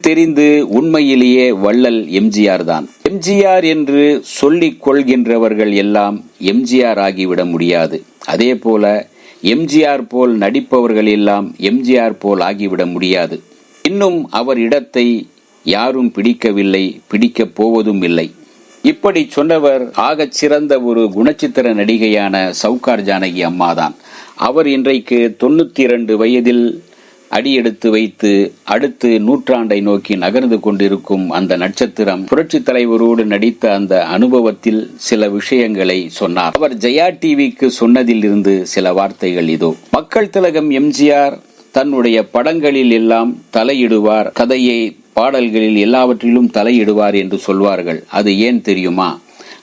தெரிந்து உண்மையிலேயே வள்ளல் எம்ஜிஆர் தான். எம்ஜிஆர் என்று சொல்லிக் கொள்கின்றவர்கள் எல்லாம் எம்ஜிஆர் ஆகிவிட முடியாது. அதே போல எம்ஜிஆர் போல் நடிப்பவர்கள் எல்லாம் எம்ஜிஆர் போல் ஆகிவிட முடியாது. இன்னும் அவர் இடத்தை யாரும் பிடிக்கவில்லை பிடிக்கப் போவதும் இல்லை. இப்படி சொன்னவர் ஆகச் சிறந்த ஒரு குணச்சித்திர நடிகையான சவுகார் ஜானகி அம்மாதான். அவர் இன்றைக்கு தொண்ணூத்தி இரண்டு வயதில் அடியெடுத்து வைத்து அடுத்து நூற்றாண்டை நோக்கி நகர்ந்து கொண்டிருக்கும் அந்த நட்சத்திரம் புரட்சி தலைவரோடு நடித்த அந்த அனுபவத்தில் சில விஷயங்களை சொன்னார். அவர் ஜெயா டிவிக்கு சொன்னதிலிருந்து சில வார்த்தைகள் இதோ. மக்கள் திலகம் எம்ஜிஆர் தன்னுடைய படங்களில் எல்லாம் தலையிடுவார் கதையை பாடல்களில் எல்லாவற்றிலும் தலையிடுவார் என்று சொல்வார்கள். அது ஏன் தெரியுமா?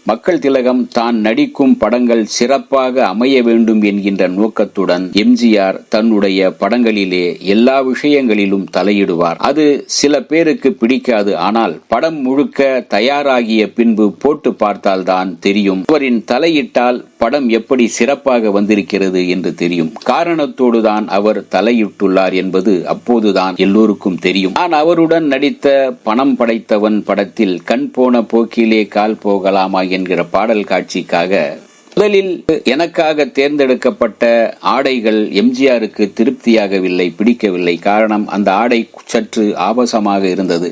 மக்கள் திலகம் தான் நடிக்கும் படங்கள் சிறப்பாக அமைய வேண்டும் என்கின்ற நோக்கத்துடன் எம்ஜிஆர் தன்னுடைய படங்களிலே எல்லா விஷயங்களிலும் தலையிடுவார். அது சில பேருக்கு பிடிக்காது. ஆனால் படம் முழுக்க தயாராகிய பின்பு போட்டு பார்த்தால்தான் தெரியும். அவரின் தலையிட்டால் படம் எப்படி சிறப்பாக வந்திருக்கிறது என்று தெரியும். காரணத்தோடு தான் அவர் தலையிட்டுள்ளார் என்பது அப்போதுதான் எல்லோருக்கும் தெரியும். நான் அவருடன் நடித்த பணம் படைத்தவன் படத்தில் கண் போன போக்கிலே கால் போகலாமா என்கிற பாடல் காட்சிக்காக முதலில் எனக்காக தேர்ந்தெடுக்கப்பட்ட ஆடைகள் எம்ஜிஆருக்கு திருப்தியாகவில்லை பிடிக்கவில்லை. காரணம் அந்த ஆடை சற்று ஆபாசமாக இருந்தது.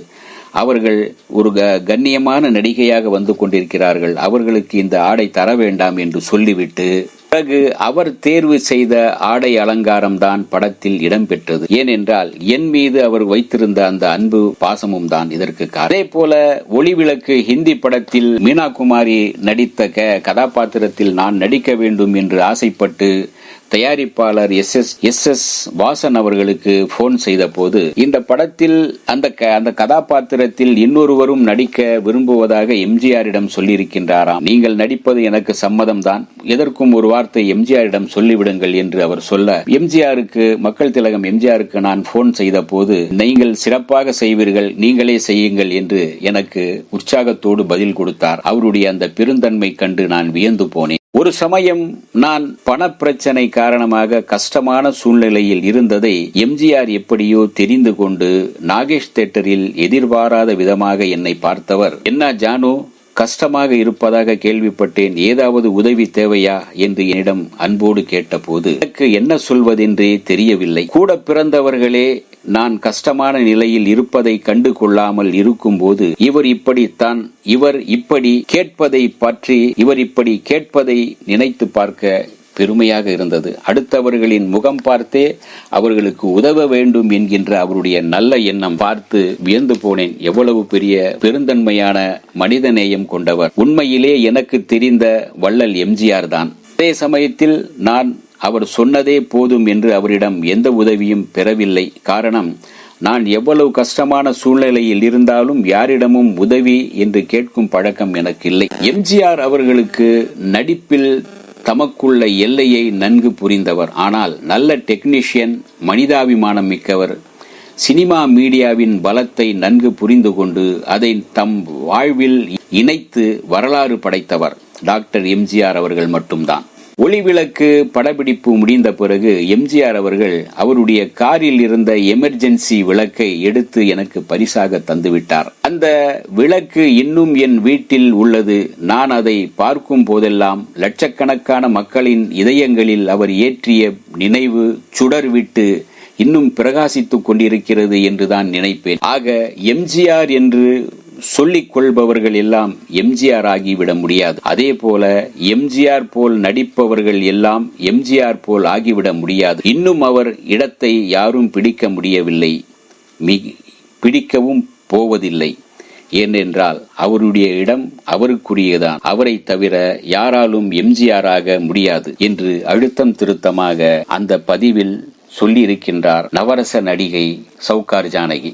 அவர்கள் ஒரு க- கண்ணியமான நடிகையாக வந்து கொண்டிருக்கிறார்கள். அவர்களுக்கு இந்த ஆடை தர வேண்டாம் என்று சொல்லிவிட்டு பிறகு அவர் தேர்வு செய்த ஆடை அலங்காரம் தான் படத்தில் இடம்பெற்றது. ஏனென்றால் என் மீது அவர் வைத்திருந்த அந்த அன்பு பாசமும் தான் இதற்கு அதே போல ஒளிவிளக்கு ஹிந்தி படத்தில் மீனா குமாரி நடித்த க- கதாபாத்திரத்தில் நான் நடிக்க வேண்டும் என்று ஆசைப்பட்டு தயாரிப்பாளர் S S S S Vasan அவர்களுக்கு போன் செய்த போது இந்த படத்தில் அந்த க- அந்த கதாபாத்திரத்தில் இன்னொருவரும் நடிக்க விரும்புவதாக எம்ஜிஆரிடம் சொல்லியிருக்கின்றாராம். நீங்கள் நடிப்பது எனக்கு சம்மதம் தான் எதற்கும் ஒரு வார்த்தை எம்ஜிஆரிடம் சொல்லிவிடுங்கள் என்று அவர் சொல்ல எம்ஜிஆருக்கு மக்கள் திலகம் எம்ஜிஆருக்கு நான் போன் செய்த போது நீங்கள் சிறப்பாக செய்வீர்கள் நீங்களே செய்யுங்கள் என்று எனக்கு உற்சாகத்தோடு பதில் கொடுத்தார். அவருடைய அந்த பெருந்தன்மை கண்டு நான் வியந்து போனேன். ஒரு சமயம் நான் பணப்பிரச்சனை காரணமாக கஷ்டமான சூழ்நிலையில் இருந்ததை எம்ஜிஆர் எப்படியோ தெரிந்து கொண்டு நாகேஷ் தேட்டரில் எதிர்பாராத விதமாக என்னை பார்த்தவர். என்ன ஜானு? கஷ்டமாக இருப்பதாக கேள்விப்பட்டேன். ஏதாவது உதவி தேவையா? என்று என்னிடம் அன்போடு கேட்டபோது எனக்கு என்ன சொல்வதென்றே தெரியவில்லை. கூட பிறந்தவர்களே நான் கஷ்டமான நிலையில் இருப்பதை கண்டு கொள்ளாமல் இருக்கும்போது இவர் இப்படித்தான் இவர் இப்படி கேட்பதை பற்றி இவர் இப்படி கேட்பதை நினைத்து பார்க்க பெருமையாக இருந்தது. அடுத்தவர்களின் முகம் பார்த்தே அவர்களுக்கு உதவ வேண்டும் என்கின்ற அவருடைய நல்ல எண்ணம் பார்த்து வியந்து போனேன். எவ்வளவு பெரிய பெருந்தன்மையான மனிதநேயம் கொண்டவர். உண்மையிலே எனக்கு தெரிந்த வள்ளல் எம்ஜிஆர் தான். அதே சமயத்தில் நான் அவர் சொன்னதே போதும் என்று அவரிடம் எந்த உதவியும் பெறவில்லை. காரணம் நான் எவ்வளவு கஷ்டமான சூழ்நிலையில் இருந்தாலும் யாரிடமும் உதவி என்று கேட்கும் பழக்கம் எனக்கு இல்லை எம்ஜிஆர் அவர்களுக்கு நடிப்பில் தமக்குள்ள எல்லையை நன்கு புரிந்தவர். ஆனால் நல்ல டெக்னீஷியன் மனிதாபிமானம் மிக்கவர் சினிமா மீடியாவின் பலத்தை நன்கு புரிந்து கொண்டு அதை தம் வாழ்வில் இணைத்து வரலாறு படைத்தவர். டாக்டர் எம்ஜிஆர் அவர்கள் மட்டும்தான். ஒளிவிளக்கு படப்பிடிப்பு முடிந்த பிறகு எம்ஜிஆர் அவர்கள் அவருடைய காரில் இருந்த எமர்ஜென்சி விளக்கை எடுத்து எனக்கு பரிசாக தந்துவிட்டார். அந்த விளக்கு இன்னும் என் வீட்டில் உள்ளது. நான் அதை பார்க்கும் போதெல்லாம் லட்சக்கணக்கான மக்களின் இதயங்களில் அவர் ஏற்றிய நினைவு சுடர் விட்டு இன்னும் பிரகாசித்துக் கொண்டிருக்கிறது என்றுதான் நினைப்பேன். ஆக எம்ஜிஆர் என்று சொல்லிக் கொள்பவர்கள் எல்லாம் எம்ஜிஆர் ஆகிவிட முடியாது. அதே போல எம்ஜிஆர் போல் நடிப்பவர்கள் எல்லாம் எம்ஜிஆர் போல் ஆகிவிட முடியாது. இன்னும் அவர் இடத்தை யாரும் பிடிக்க முடியவில்லை. பிடிக்கவும் போவதில்லை. ஏனென்றால் அவருடைய இடம் அவருக்குரியதான் அவரை தவிர யாராலும் எம்ஜிஆராக முடியாது என்று அழுத்தம் திருத்தமாக அந்த பதிவில் சொல்லியிருக்கின்றார் நவரச நடிகை சவுகார் ஜானகி.